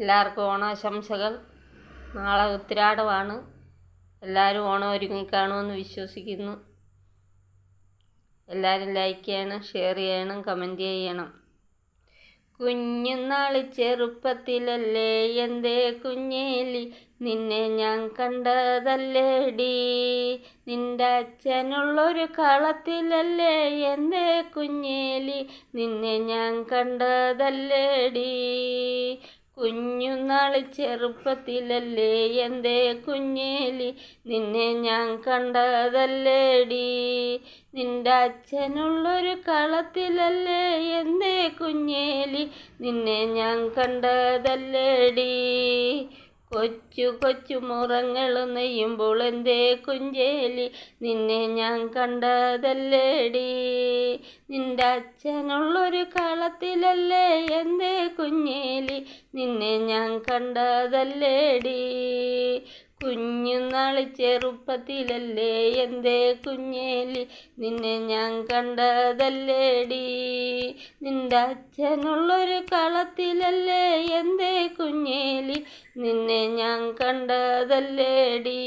എല്ലാവർക്കും ഓണാശംസകൾ. നാളെ ഉത്തിരാടമാണ് എല്ലാവരും ഓണം ഒരുങ്ങിക്കാണുമെന്ന് വിശ്വസിക്കുന്നു. എല്ലാവരും ലൈക്ക് ചെയ്യണം ഷെയർ ചെയ്യണം കമന്റ് ചെയ്യണം. കുഞ്ഞുനാളി ചെറുപ്പത്തിലല്ലേ എന്തേ കുഞ്ഞേലി? നിന്നെ ഞാൻ കണ്ടതല്ലേടി? നിന്റെ അച്ഛനുള്ളൊരു കളത്തിലല്ലേ എന്തേ കുഞ്ഞേലി? നിന്നെ ഞാൻ കണ്ടതല്ലേടി? കുഞ്ഞുനാളി ചെറുപ്പത്തിലല്ലേ എന്റെ കുഞ്ഞേലി? നിന്നെ ഞാൻ കണ്ടതല്ലേടി. നിന്റെ അച്ഛനുള്ളൊരു കളത്തിലല്ലേ എന്റെ കുഞ്ഞേലി? നിന്നെ ഞാൻ കണ്ടതല്ലേടി. കൊച്ചു കൊച്ചു മുറങ്ങൾ നെയ്യുമ്പോൾ എന്തേ കുഞ്ചേലി? നിന്നെ ഞാൻ കണ്ടതല്ലേടി. നിന്റെ അച്ഛനുള്ളൊരു കളത്തിലല്ലേ എന്തേ കുഞ്ഞേലി നിന്നെ ഞാൻ കണ്ടതല്ലേടി? കുഞ്ഞുനാളി ചെറുപ്പത്തിലല്ലേ എന്തേ കുഞ്ഞേലി നിന്നെ ഞാൻ കണ്ടതല്ലേടി? നിന്റെ അച്ഛനുള്ളൊരു കളത്തിലല്ലേ എന്തേ കുഞ്ഞേലി നിന്നെ ഞാൻ കണ്ടതല്ലേടി?